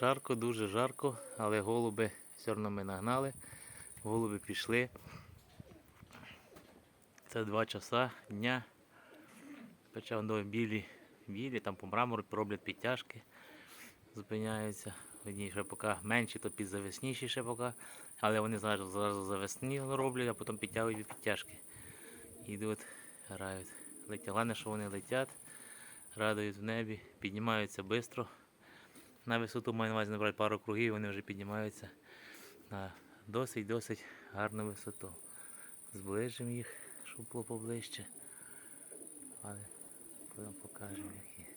Жарко, дуже жарко, але голуби все одно ми нагнали. Голуби пішли. Це два часа дня. Почав до білі, білі, там по мрамору роблять підтяжки, зупиняються. Одні ще поки менші, то підзавесніші ще поки. Але вони зараз зразу завесні роблять, а потім підтягують від підтяжки. Йдуть, грають. Летять. Головне, що вони летять, радують в небі, піднімаються швидко. На висоту маю на увазі набрати пару кругів, вони вже піднімаються на досить-досить гарну висоту. Зближимо їх, щоб було поближче. Але потім покажемо, які.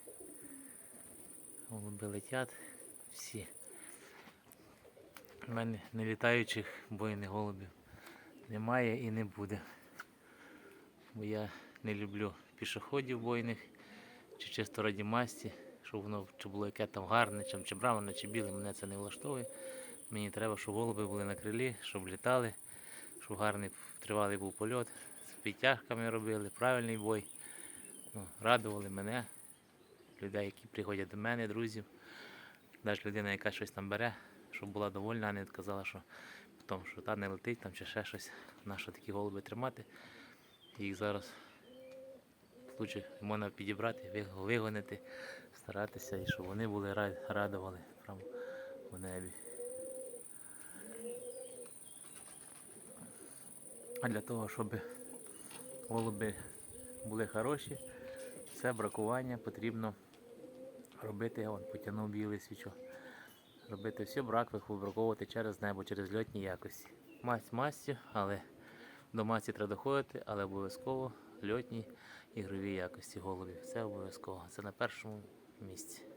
Голуби летять всі. У мене не літаючих бойних голубів немає і не буде. Бо я не люблю пішоходів бойних чи чисто раді масті, щоб воно чи було яке там гарне, чи, чи бравне, чи біле, мене це не влаштовує. Мені треба, щоб голуби були на крилі, щоб літали, щоб гарний тривалий був польот, з підтягками робили, правильний бой. Ну, радували мене, людей, які приходять до мене, друзів. Навіть людина, яка щось там бере, щоб була довольна, а не казала, що тому, що та не летить там чи ще щось. Нащо такі голуби тримати? Їх зараз лучше можна підібрати, вигонити, старатися, і щоб вони були радували прямо в небі. А для того, щоб голуби були хороші, все бракування потрібно робити, я вон потягнув білий свічок. Робити все брак вибраковувати через небо, через льотні якості. Масть мастю, але до маці треба доходити, але обов'язково льотні ігрові якості голубів. Це обов'язково. Це на першому місці.